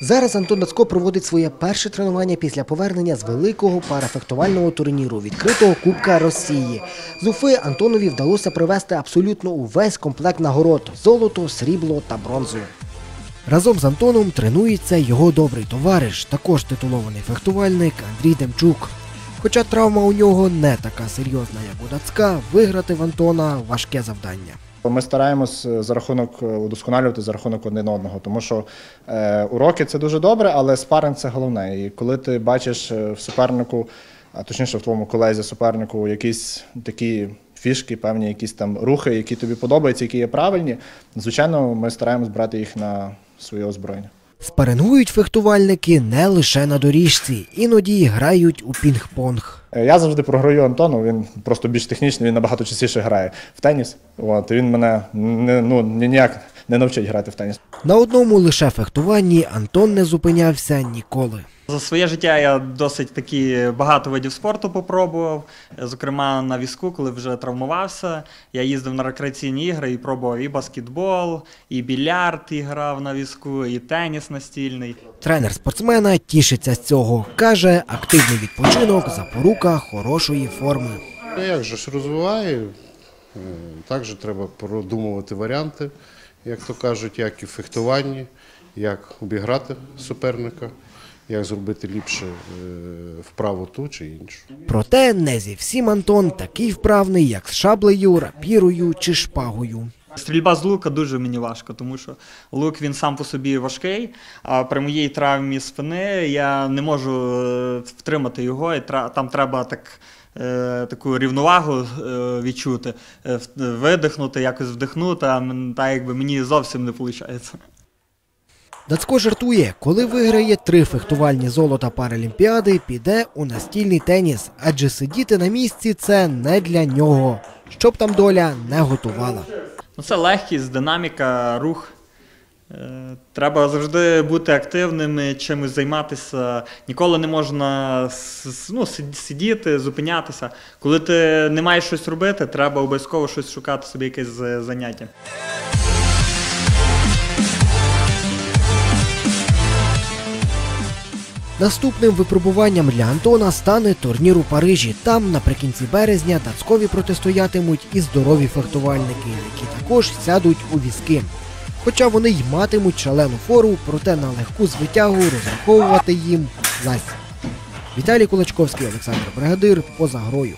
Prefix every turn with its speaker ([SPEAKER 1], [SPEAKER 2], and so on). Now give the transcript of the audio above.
[SPEAKER 1] Зараз Антон Дацько проводить своє перше тренування після повернення з великого парафехтувального турніру відкритого Кубка Росії. З Уфи Антонові вдалося привезти абсолютно увесь комплект нагород золото, срібло та бронзу. Разом з Антоном тренується його добрий товариш, також титулований фехтувальник Андрій Демчук. Хоча травма у нього не така серйозна, як у Дацька, виграти в Антона важке завдання.
[SPEAKER 2] Ми стараємось е, за рахунок е, удосконалювати за рахунок один одного, тому що е, уроки це дуже добре, але спаринг це головне. І коли ти бачиш е, в супернику, а точніше в твоєму колезі супернику, якісь такі фішки, певні якісь там рухи, які тобі подобаються, які є правильні, звичайно, ми стараємось брати їх на своє озброєння.
[SPEAKER 1] Спарингують фехтувальники не лише на доріжці, іноді грають у пінг-понг.
[SPEAKER 2] Е, Я завжди програю Антону, він просто більш технічний, він набагато частіше грає в теніс. От, він мене не, ну, ніяк не навчить грати в теніс.
[SPEAKER 1] На одному лише фехтуванні Антон не зупинявся ніколи.
[SPEAKER 3] За своє життя я досить такі багато видів спорту попробував. Зокрема, на візку, коли вже травмувався, я їздив на рекреаційні ігри і пробував і баскетбол, і більярд і грав на візку, і теніс настільний.
[SPEAKER 1] Тренер спортсмена тішиться з цього. Каже, активний відпочинок запорука хорошої форми.
[SPEAKER 4] Ну, як же ж розвиває, також треба продумувати варіанти, як то кажуть, як і в фехтуванні, як обіграти суперника, як зробити ліпше е, вправу ту чи іншу.
[SPEAKER 1] Проте не зі всім Антон такий вправний, як з шаблею, рапірою чи шпагою.
[SPEAKER 3] Стрільба з лука дуже мені важко, тому що лук він сам по собі важкий, а при моїй травмі спини я не можу е, втримати його, і тра- там треба так. Е, Таку рівновагу е, відчути, е, видихнути, якось вдихнути, а так якби мені зовсім не виходить.
[SPEAKER 1] Дацько жартує, коли виграє три фехтувальні золота Паралімпіади, піде у настільний теніс, адже сидіти на місці це не для нього, щоб там доля не готувала.
[SPEAKER 3] Ну, це легкість, динаміка, рух. Е, Треба завжди бути активним, чимось займатися. Ніколи не можна ну, сидіти, зупинятися. Коли ти не маєш щось робити, треба обов'язково щось шукати собі якесь заняття.
[SPEAKER 1] Наступним випробуванням для Антона стане турнір у Парижі. Там наприкінці березня Дацькові протистоятимуть і здорові фехтувальники, які також сядуть у візки. Хоча вони й матимуть шалену фору, проте на легку звитягу розраховувати їм зась. Віталій Кулачковський, Олександр Бригадир поза грою.